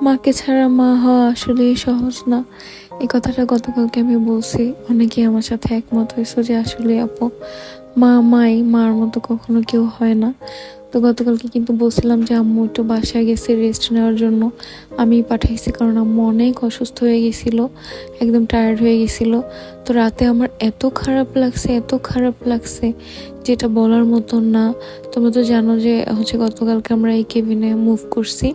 মাকে ছাড়া মা হওয়া আসলে সহজ না। এই কথাটা গতকালকে আমি বলছি। অনেকেই আমার সাথে একমত হয়েছে যে আসলে আপু, মা, মাই, মার মতো কখনো কেউ হয় না। তো গতকালকে কিন্তু বলছিলাম যে আম্মু একটু বাসায় গেছে রেস্ট নেওয়ার জন্য। আমি পাঠাইছি কারণ আম্মু অনেক অসুস্থ হয়ে গেছিল, একদম টায়ার্ড হয়ে গেছিল। তো রাতে আমার এত খারাপ লাগছে, এত খারাপ লাগছে যেটা বলার মতন না। তোমরা তো জানো যে হচ্ছে গতকালকে আমরা এই কেবিনে মুভ করছি।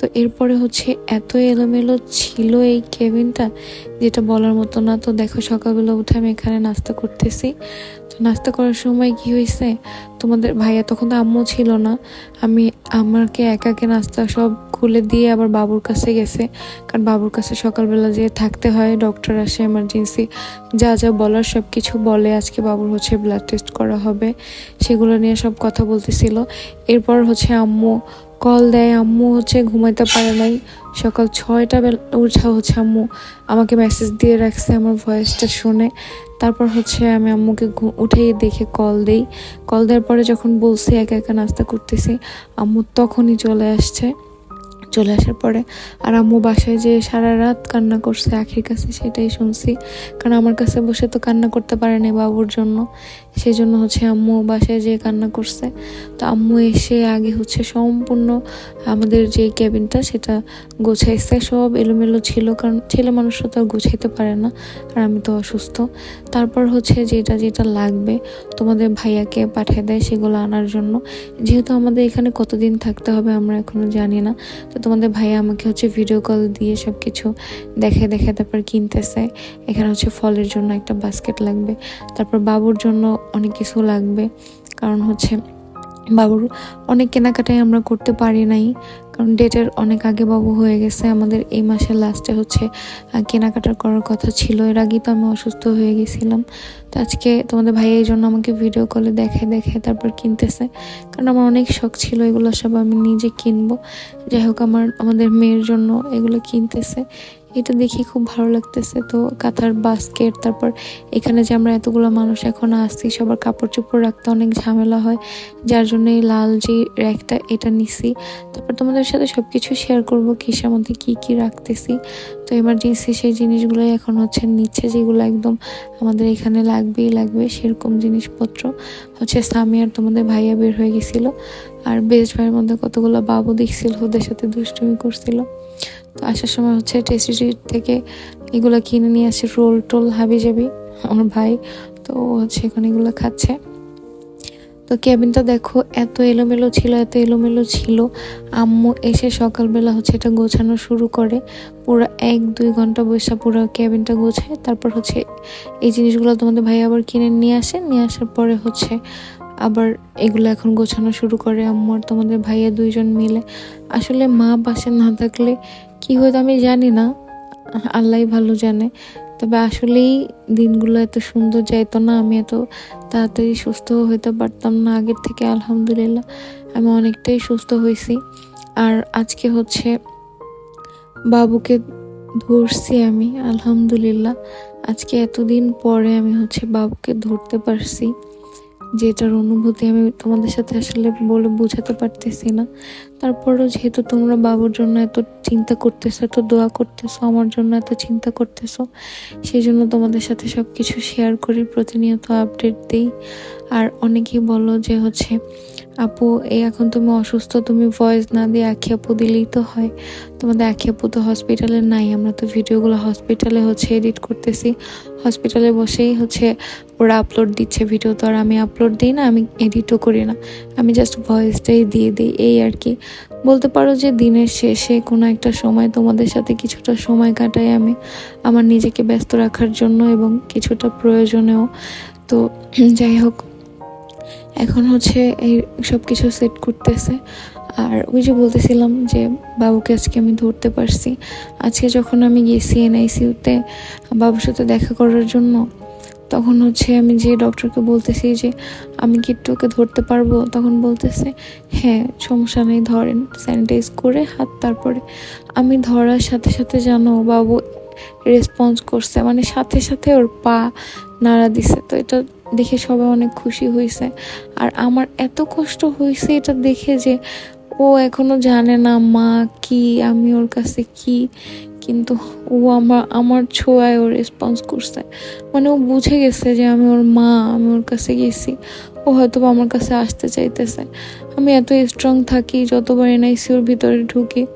তো এরপরে হচ্ছে এত এলোমেলো ছিল এই কেবিনটা যেটা বলার মতো না। তো দেখো সকালবেলা উঠে আমি এখানে নাস্তা করতেছি। তো নাস্তা করার সময় কি হয়েছে? তোমাদের ভাইয়া তখন তো আম্মু ছিল না। আমি, আমাকে একাকে নাস্তা সব খুলে দিয়ে আবার বাবুর কাছে গেছে। কারণ বাবুর কাছে সকালবেলা যে থাকতে হয় ডক্টর আসে এমার্জেন্সি যা যা বলার সব কিছু বলে আজকে বাবুর হচ্ছে ব্লাড টেস্ট করা হবে। সেগুলো নিয়ে সব কথা বলতেছিল। এরপর হচ্ছে আম্মু কল দেয়, আম্মু হচ্ছে ঘুমাইতে পারে নাই। সকাল ছয়টা বেলা উঠা হচ্ছে আম্মু। আমাকে মেসেজ দিয়ে রাখছে আমার ভয়েসটা শুনে। তারপর হচ্ছে আমি আম্মুকে উঠেই দেখে কল দেই। কল দেওয়ার পরে যখন বলছি, একা একা নাস্তা করতেছি, আম্মু তখনই চলে আসছে। চলে আসার পরে আর আম্মু বাসায় যে সারা রাত কান্না করছে, আখির কাছে সেটাই শুনছি। কারণ আমার কাছে বসে তো কান্না করতে পারে না বাবুর জন্য। সেই জন্য হচ্ছে আম্মু বাসায় যেয়ে কান্না করছে। তো আম্মু এসে আগে হচ্ছে সম্পূর্ণ আমাদের যে ক্যাবিনটা সেটা গোছাইছে। সব এলোমেলো ছিল, কারণ ছেলে মানুষরা তো গোছাইতে পারে না, আর আমি তো অসুস্থ। তারপর হচ্ছে যেটা যেটা লাগবে তোমাদের ভাইয়াকে পাঠিয়ে দেয় সেগুলো আনার জন্য। যেহেতু আমাদের এখানে কতদিন থাকতে হবে আমরা এখনও জানি না। তো তোমাদের ভাইয়া আমাকে হচ্ছে ভিডিও কল দিয়ে সব কিছু দেখে দেখে তারপর কিনতেছে। এখানে হচ্ছে ফলের জন্য একটা বাস্কেট লাগবে। তারপর বাবুর জন্য অনেক কিছু লাগবে। কারণ হচ্ছে বাবুর অনেক কেনাকাটাই আমরা করতে পারি নাই, কারণ ডেটের অনেক আগে বাবু হয়ে গেছে। আমাদের এই মাসের লাস্টে হচ্ছে কেনাকাটা করার কথা ছিল। এর আগেই তো আমি অসুস্থ হয়ে গেছিলাম। তো আজকে তোমাদের ভাই এই জন্য আমাকে ভিডিও কলে দেখে দেখে তারপর কিনতেছে। কারণ আমার অনেক শখ ছিল, এগুলো সব আমি নিজে কিনবো। যাই হোক, আমার, আমাদের মেয়ের জন্য এগুলো কিনতেছে। এটা দেখে খুব ভালো লাগতেছে। তো কাঁথার বাস্কেট তারপর এখানে যে আমরা এতগুলো মানুষ এখন আসছি সবার কাপড় চোপড় রাখতে অনেক ঝামেলা হয়। যার জন্য এই লাল যে র্যাকটা, এটা নিছি। তারপর তোমাদের সাথে সব কিছু শেয়ার করব, কিসের মধ্যে কি কি রাখতেছি। তো এমার্জেন্সি সেই জিনিসগুলোই এখন হচ্ছে নিচ্ছে, যেগুলো একদম আমাদের এখানে লাগবেই লাগবে। সেরকম জিনিসপত্র হচ্ছে স্বামী আর তোমাদের ভাইয়া বের হয়ে গেছিল। আর বেস্ট ভাইয়ের মধ্যে কতগুলো বাবু দেখছিল, ওদের সাথে দুষ্টুমি করছিল। তো আসার সময় হচ্ছে টেস্টি থেকে এগুলো কিনে নিয়ে আসে, রোল টোল হাবি যাবি আমার ভাই। তো হচ্ছে এখন এগুলো খাচ্ছে। তো ক্যাবিনটা দেখো, এত এলোমেলো ছিল, এত এলোমেলো ছিল। আম্মু এসে সকালবেলা হচ্ছে এটা গোছানো শুরু করে। পুরো এক, দুই ঘণ্টা বসে পুরো ক্যাবিনটা গোছায়। তারপর হচ্ছে এই জিনিসগুলো তোমাদের ভাই আবার কিনে নিয়ে আসে। নিয়ে আসার পরে হচ্ছে আবার এগুলো এখন গোছানো শুরু করে আম্মু আর তোমাদের ভাইয়া দুইজন মিলে। আসলে মা পাশে না থাকলে কি হয়তো আমি জানি না। আল্লাহ ভালো জানে। তবে আসলেই দিনগুলো এত সুন্দর যাইতো না, আমি এত তাড়াতাড়ি সুস্থ হইতে পারতাম না আগের থেকে, আলহামদুলিল্লাহ। আমি অনেকটাই সুস্থ হয়েছি আর আজকে হচ্ছে বাবুকে ধরছি আমি, আলহামদুলিল্লাহ। আজকে এতদিন পরে আমি হচ্ছে বাবুকে ধরতে পারছি। যেটার অনুভূতি আমি তোমাদের সাথে আসলে বলে বোঝাতে পারতেছি না। তারপরও যেহেতু তোমরা বাবুর জন্য এত চিন্তা করতেছো, এত দোয়া করতেছো, আমার জন্য এত চিন্তা করতেছো সেই জন্য তোমাদের সাথে সব কিছু শেয়ার করি, প্রতিনিয়ত আপডেট দিই। আর অনেকেই বলো যে হচ্ছে আপু, এই এখন তুমি অসুস্থ, তুমি ভয়েস না দিয়ে আখি আপু দিলেই তো হয়। তোমাদের আখি আপু তো হসপিটালে নাই, আমরা তো ভিডিওগুলো হসপিটালে হচ্ছে এডিট করতেছি। হসপিটালে বসেই হচ্ছে ওরা আপলোড দিচ্ছে ভিডিও তো আর আমি আপলোড দিই না, আমি এডিটও করি না। আমি জাস্ট ভয়েসটাই দিয়ে দিই, এই আর কি। বলতে পারো যে দিনের শেষে কোনো একটা সময় তোমাদের সাথে কিছুটা সময় কাটাই আমি। আমার নিজেকে ব্যস্ত রাখার জন্য এবং কিছুটা প্রয়োজনেও। তো যাই হোক এখন হচ্ছে এই সব কিছু সেট করতেছে। আর ওই যে বলতেছিলাম যে, বাবুকে আজকে আমি ধরতে পারছি। আজকে যখন আমি গেছি এনআইসিউতে বাবুর সাথে দেখা করার জন্য, তখন হচ্ছে আমি যে ডক্টরকে বলতেছি যে, আমি কি একটু ওকে ধরতে পারব? তখন বলতেছে হ্যাঁ সমস্যা নেই, ধরেন স্যানিটাইজ করে হাত তারপরে আমি ধরার সাথে সাথে জানো বাবু রেসপন্স করছে। মানে সাথে সাথে ওর পা নাড়া দিছে। তো এটা দেখে সবাই অনেক খুশি হয়েছে আর আমার এত কষ্ট হয়েছে এটা দেখে যে ও এখনও জানে না মা কি, আমি ওর কাছে কি, কিন্তু ও আমার আমার ছোঁয়ায় ও রেসপন্স করছে। মানে ও বুঝে গেছে যে আমি ওর মা, আমি ওর কাছে গেছি। ও হয়তো আমার কাছে আসতে চাইতেছে। আমি এত স্ট্রং থাকি, যতবার এনআইসিওর ভিতরে ঢুকি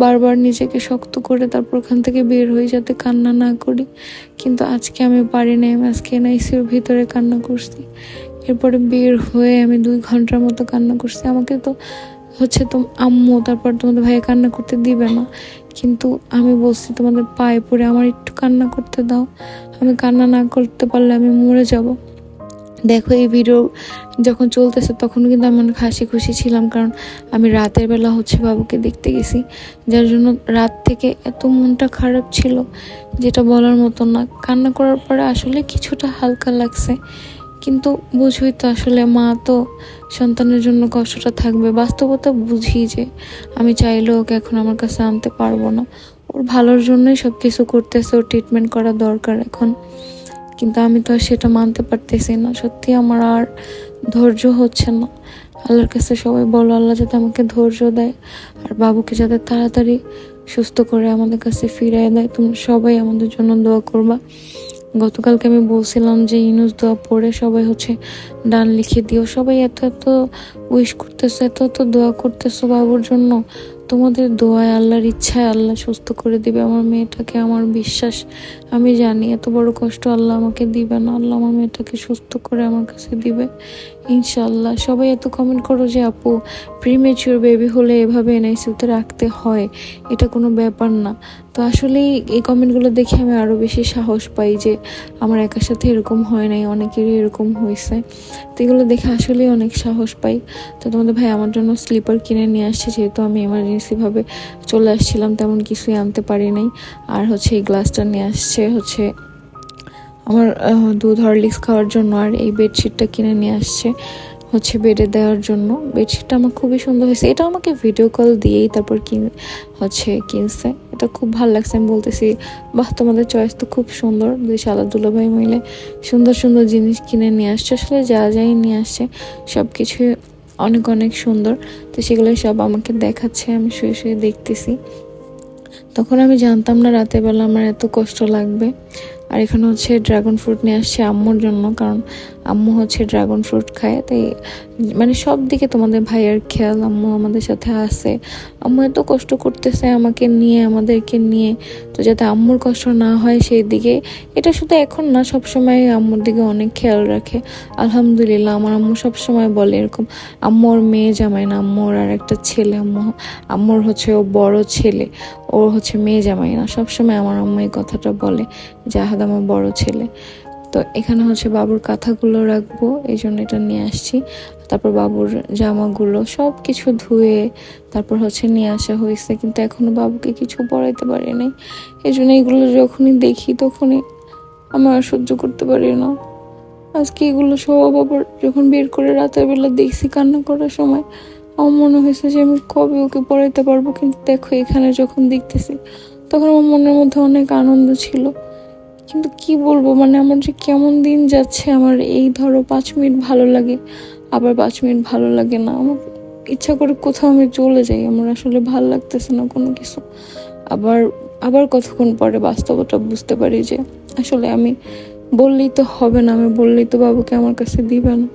বারবার নিজেকে শক্ত করে তারপর ওখান থেকে বের হই যাতে কান্না না করি। কিন্তু আজকে আমি পারি নাই, আমি আজকে এনআইসিওর ভিতরে কান্না করছি। এরপরে বের হয়ে আমি দুই ঘণ্টার মতো কান্না করছি। আমাকে তো হচ্ছে তো আম্মু, তারপর তোমাদের ভাইয়া কান্না করতে দিবে না। কিন্তু আমি বলছি, তোমাদের পায়ে পড়ে আমার একটু কান্না করতে দাও। আমি কান্না না করতে পারলে আমি মরে যাব। দেখো এই ভিডিও যখন চলতেছে তখন কিন্তু আমি অনেক হাসি খুশি ছিলাম, কারণ আমি রাতের বেলা হচ্ছে বাবুকে দেখতে গেছি, যার জন্য রাত থেকে এত মনটা খারাপ ছিল যেটা বলার মতো না। কান্না করার পরে আসলে কিছুটা হালকা লাগছে, কিন্তু বুঝই তো আসলে মা তো সন্তানের জন্য কষ্টটা থাকবে। বাস্তবতা বুঝি যে আমি চাইলেও ওকে এখন আমার কাছে আনতে পারব না। ওর ভালোর জন্যই সব কিছু করতেছে, ওর ট্রিটমেন্ট করা দরকার এখন। কিন্তু আমি তো সেটা মানতে পারতেছি না। সত্যি আমার আর ধৈর্য হচ্ছে না। আল্লাহর কাছে সবাই বলো, আল্লাহ যাতে আমাকে ধৈর্য দেয় আর বাবুকে যাতে তাড়াতাড়ি সুস্থ করে আমাদের কাছে ফিরিয়ে দেয়। তোমরা সবাই আমাদের জন্য দোয়া করবা। গতকালকে আমি বলছিলাম যে ইনুস দোয়া পড়ে সবাই হচ্ছে ডান লিখে দিও। সবাই এত এত উইশ করতেছো, এত এত দোয়া করতেছো বাবুর জন্য। তোমাদের দোয়ায় আল্লাহর ইচ্ছায় আল্লাহ সুস্থ করে দিবে আমার মেয়েটাকে, আমার বিশ্বাস। আমি জানি এত বড় কষ্ট আল্লাহ আমাকে দিবে না, আল্লাহ আমার মেয়েটাকে সুস্থ করে আমার কাছে দিবে। ইনশাল্লাহ সবাই এত কমেন্ট করো যে, আপু প্রিমেচিওর বেবি হলে এভাবে এনআইসিউতে রাখতে হয়, এটা কোনো ব্যাপার না। তো আসলেই এই কমেন্টগুলো দেখে আমি আরও বেশি সাহস পাই যে, আমার একার সাথে এরকম হয় নাই, অনেকেরই এরকম হয়েছে। তো এগুলো দেখে আসলেই অনেক সাহস পাই। তো তোমাদের ভাই আমার জন্য স্লিপার কিনে নিয়ে আসছে, যেহেতু আমি এমার্জেন্সিভাবে চলে আসছিলাম, তেমন কিছুই আনতে পারি নাই। আর হচ্ছে এই গ্লাসটা নিয়ে আসছে হচ্ছে আমার দুধ হরলিক্স খাওয়ার জন্য আর এই বেডশিটটা কিনে নিয়ে আসছে হচ্ছে বেডে দেওয়ার জন্য। বেডশিটটা আমার খুবই সুন্দর হয়েছে। এটা আমাকে ভিডিও কল দিয়েই তারপর কিন, হচ্ছে কিনছে। এটা খুব ভালো লাগছে। আমি বলতেছি, বাহ, তোমাদের চয়েস তো খুব সুন্দর। দুই শালা দুলাভাই মিলে সুন্দর সুন্দর জিনিস কিনে নিয়ে আসছে। আসলে যা যাই নিয়ে আসছে সব কিছুই অনেক অনেক সুন্দর। তো সেগুলো সব আমাকে দেখাচ্ছে আমি শুয়ে শুয়ে দেখতেছি। তখন আমি জানতাম না রাতের বেলা আমার এত কষ্ট লাগবে। আর এখানে হচ্ছে ড্রাগন ফ্রুট নিয়ে আসছে আম্মুর জন্য, কারণ আম্মু হচ্ছে ড্রাগন ফ্রুট খায়। তাই মানে সব দিকে তোমাদের ভাইয়ের খেয়াল, আম্মু আমাদের সাথে আসে আম্মু এত কষ্ট করতেছে আমাকে নিয়ে, আমাদেরকে নিয়ে, তো যাতে আম্মুর কষ্ট না হয় সেই দিকে। এটা শুধু এখন না সব সময় আম্মুর দিকে অনেক খেয়াল রাখে। আলহামদুলিল্লাহ, আমার আম্মু সব সময় বলে এরকম আম্মুর মেয়ে জামাই না আম্মুর আর একটা ছেলে, আম্মু, আম্মুর হচ্ছে ও বড় ছেলে। ওর হচ্ছে মেয়ে জামাই না। সবসময় আমার আম্মু এই কথাটা বলে জাহাদ আমার বড় ছেলে। তো এখানে হচ্ছে বাবুর কাঁথাগুলো রাখব, এই জন্য এটা নিয়ে আসছি। তারপর বাবুর জামাগুলো সব কিছু ধুয়ে তারপর হচ্ছে নিয়ে আসা হয়েছে। কিন্তু এখনও বাবুকে কিছু পড়াইতে পারি নাই। এই জন্য এগুলো যখনই দেখি তখনই আমি আর সহ্য করতে পারি না। আজকে এগুলো সব আবার যখন বের করে রাতের বেলা দেখছি কান্না করার সময় আমার মনে হয়েছে যে আমি কবে ওকে পড়াইতে পারব, কিন্তু দেখো এখানে যখন দেখতেছি, তখন আমার মনের মধ্যে অনেক আনন্দ ছিল। কিন্তু কি বলব মানে আমার যে কেমন দিন যাচ্ছে, আমার এই ধরো পাঁচ মিনিট ভালো লাগে, আবার পাঁচ মিনিট ভালো লাগে না। আমার ইচ্ছা করে কোথাও আমি চলে যাই, আমার আসলে ভালো লাগতেছে না কোনো কিছু। আবার আবার কতক্ষণ পরে বাস্তবতা বুঝতে পারি যে আসলে আমি বললেই তো হবে না, আমি বললেই তো বাবুকে আমার কাছে দিবে না।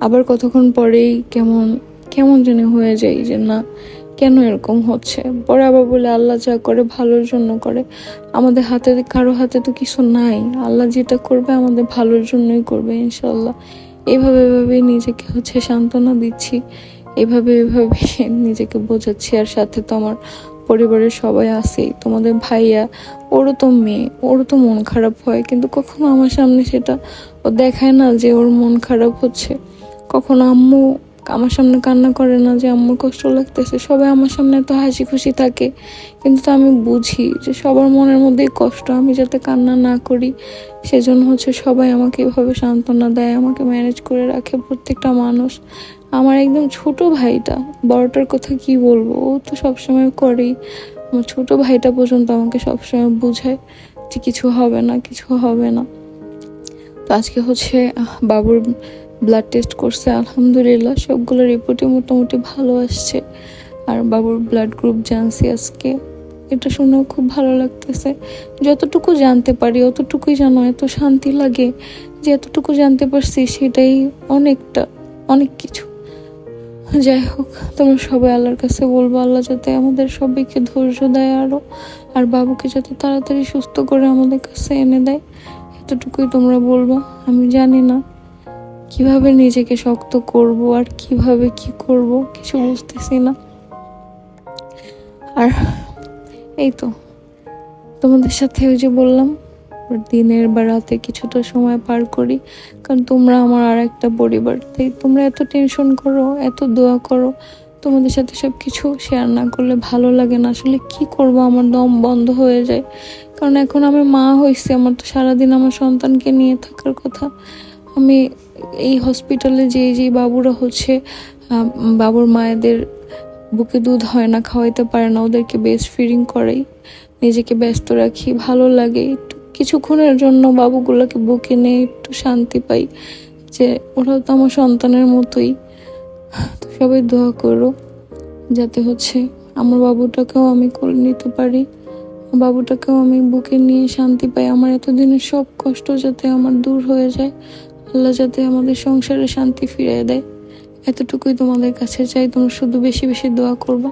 আবার কতক্ষণ পরেই কেমন কেমন যেন হয়ে যায় যে না, কেন এরকম হচ্ছে? পরে আবার বলে, আল্লাহ যা করে ভালোর জন্য করে। আমাদের হাতে, কারও হাতে তো কিছু নাই। আল্লাহ যেটা করবে আমাদের ভালোর জন্যই করবে ইনশাল্লাহ এভাবে এভাবে নিজেকে হচ্ছে সান্ত্বনা দিচ্ছি। এভাবে এভাবে নিজেকে বোঝাচ্ছি। আর সাথে তো আমার পরিবারের সবাই আছেই। তোমাদের ভাইয়া, ওরও তো মেয়ে, ওরও তো মন খারাপ হয়। কিন্তু কখনো আমার সামনে সেটা ও দেখায় না যে ওর মন খারাপ হচ্ছে। কখনো আম্মু আমার সামনে কান্না করে না যে আম্মুর কষ্ট লাগতেছে। সবাই আমার সামনে তো হাসি খুশি থাকে। কিন্তু তো আমি বুঝি যে সবার মনের মধ্যেই কষ্ট। আমি যাতে কান্না না করি, সেজন্য হচ্ছে সবাই আমাকে এভাবে সান্ত্বনা দেয়, আমাকে ম্যানেজ করে রাখে প্রত্যেকটা মানুষ। আমার একদম ছোট ভাইটা, বড়টার কথা কি বলব? ও তো সবসময় করেই। আমার ছোট ভাইটা পর্যন্ত আমাকে সবসময় বোঝায় যে কিছু হবে না, কিছু হবে না। তো আজকে হচ্ছে বাবুর ব্লাড টেস্ট করছে, আলহামদুলিল্লাহ, সবগুলো রিপোর্টই মোটামুটি ভালো আসছে। আর বাবুর ব্লাড গ্রুপ জানছি আজকে। এটা শুনেও খুব ভালো লাগতেছে। যতটুকু জানতে পারি, অতটুকুই জানো, এত শান্তি লাগে যে এতটুকু জানতে পারছি, সেটাই অনেকটা, অনেক কিছু। যাই হোক, তোমরা সবাই আল্লাহর কাছে বলব, আল্লাহ যাতে আমাদের সবাইকে ধৈর্য দেয় আরও, আর বাবুকে যাতে তাড়াতাড়ি সুস্থ করে আমাদের কাছে এনে দেয়, এতটুকুই তোমরা বলব। আমি জানি না। কীভাবে নিজেকে শক্ত করব আর কীভাবে কি করব কিছু বুঝতেছি না। আর এই তো, তোমাদের সাথে ওই যে বললাম, দিনের বা রাতে কিছুটা সময় পার করি, কারণ তোমরা আমার আর একটা পরিবার, তাই তোমরা এত টেনশন করো, এত দোয়া করো, তোমাদের সাথে সব কিছু শেয়ার না করলে ভালো লাগে না। আসলে কি করব? আমার দম বন্ধ হয়ে যায়। কারণ এখন আমি মা হয়েছি আমার তো সারাদিন আমার সন্তানকে নিয়ে থাকার কথা। আমি এই হসপিটালে যে যে বাবুরা হচ্ছে বাবুর মায়েদের বুকে দুধ হয় না, খাওয়াইতে পারে না, ওদেরকে বেস্ট ফিডিং করাই, নিজেকে ব্যস্ত রাখি, ভালো লাগে, একটু কিছুক্ষণের জন্য বাবুগুলোকে বুকে নিয়ে একটু শান্তি পাই যে ওরাও তো আমার সন্তানের মতোই। তো সবাই দোয়া করো, যাতে হচ্ছে আমার বাবুটাকেও আমি করে নিতে পারি, বাবুটাকেও আমি বুকে নিয়ে শান্তি পাই। আমার এতদিনের সব কষ্ট যাতে আমার দূর হয়ে যায় আল্লাহ যাতে আমাদের সংসারে শান্তি ফিরিয়ে দেয়। এতটুকুই তোমাদের কাছে চাই, তোমরা শুধু বেশি বেশি দোয়া করবা।